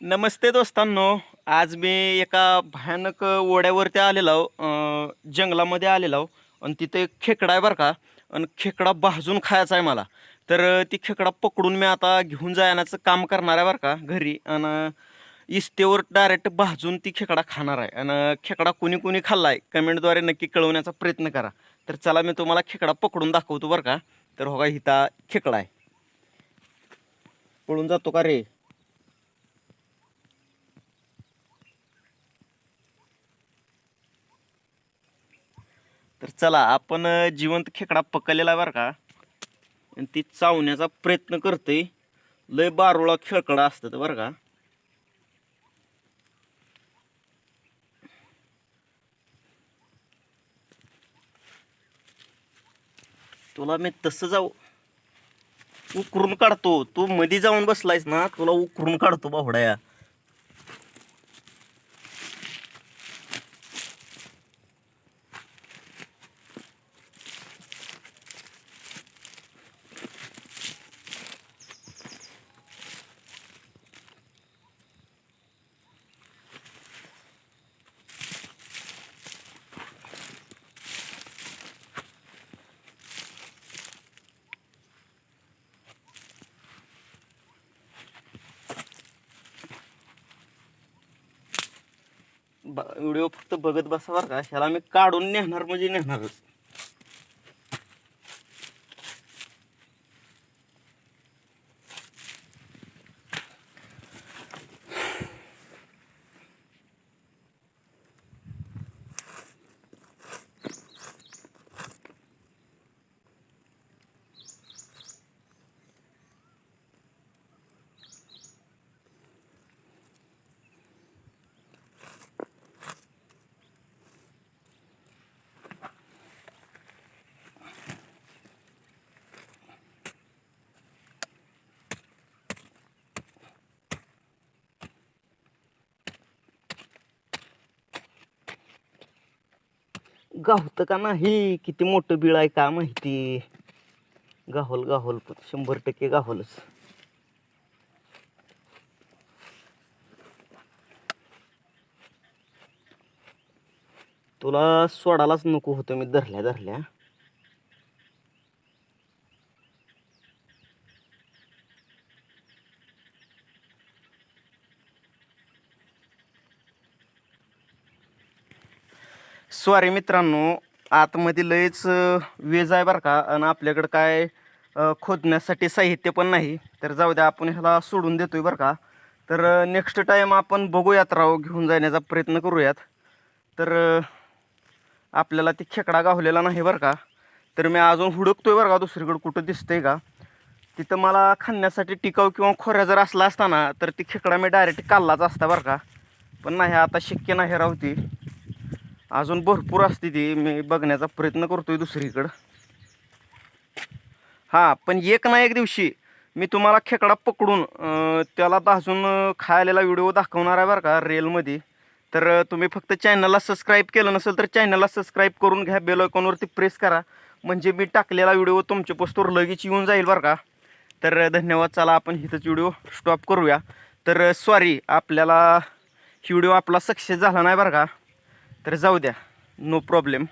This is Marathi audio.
नमस्ते दोस्तांनो. आज मी एका भयानक ओढ्यावरती आलेलो आहो, जंगलामध्ये आलेलो आहो. आणि तिथे एक खेकडा आहे बरं का. आणि खेकडा भाजून खायचा आहे मला. तर ती खेकडा पकडून मी आता घेऊन जाण्याचं काम करणार आहे बरं का घरी. आणि इस्तेवर डायरेक्ट भाजून ती खेकडा खाणार आहे. आणि खेकडा कुणी कुणी खाल्ला आहे कमेंटद्वारे नक्की कळवण्याचा प्रयत्न करा. तर चला मी तुम्हाला खेकडा पकडून दाखवतो बरं का. तर हो का हिता खेकडा आहे. पळून जातो का रे? तर चला आपण जिवंत खेकडा पकडलेला बरं का. आणि ती चावण्याचा प्रयत्न करते लय बारोळा खेळकडा असतात बरं का. तुला मी तसं जाऊ उकरून काढतो. तू मधी जाऊन बसलायस ना तुला उकरून काढतो बाहुड्या. व्हिडिओ फक्त बघत बसा बरं का? ह्याला मी काढून नेणार म्हणजे नेणारच. गावतं का नाही? किती मोठं बिळ आहे का माहिती? गाहोल गाहोल पण शंभर टक्के गाहोलच. तुला सोडायलाच नको होतं मी धरल्या धरल्या. सॉरी मित्रांनो आतमध्ये लयच वीज वेज आहे बरं का आणि आपल्याकडं काय खोदण्यासाठी साहित्य पण नाही. तर जाऊ द्या आपण ह्याला सोडून देतोय बरं का. तर नेक्स्ट टाईम आपण बघूयात राव घेऊन जाण्याचा प्रयत्न करूयात. तर आपल्याला ती खेकडा गावलेला नाही बरं का. तर मी अजून हुडकतोय बरं का दुसरीकडं कुठं दिसतंय का. तिथं मला खाण्यासाठी टिकाव किंवा खोऱ्या जर असला असता ना तर ती खेकडा मी डायरेक्ट काढलाच असता बरं का. पण नाही आता शक्य नाही राव ती. अजून भरपूर असते ती. मी बघण्याचा प्रयत्न करतोय दुसरीकडं. हां पण एक ना एक दिवशी मी तुम्हाला खेकडा पकडून त्याला भाजून खायलेला व्हिडिओ दाखवणार आहे बरं का रेलमध्ये तर तुम्ही फक्त चॅनलला सबस्क्राईब केलं नसेल तर चॅनलला सबस्क्राईब करून घ्या. बेल आयकॉनवरती प्रेस करा. म्हणजे मी टाकलेला व्हिडिओ तुमच्या पोस्टवर लगेच येऊन जाईल बरं का. तर धन्यवाद. चला आपण हिथंच व्हिडिओ स्टॉप करूया. तर सॉरी आपल्याला व्हिडिओ आपला सक्सेस झाला नाही बरं का. तर जाऊ द्या. No problem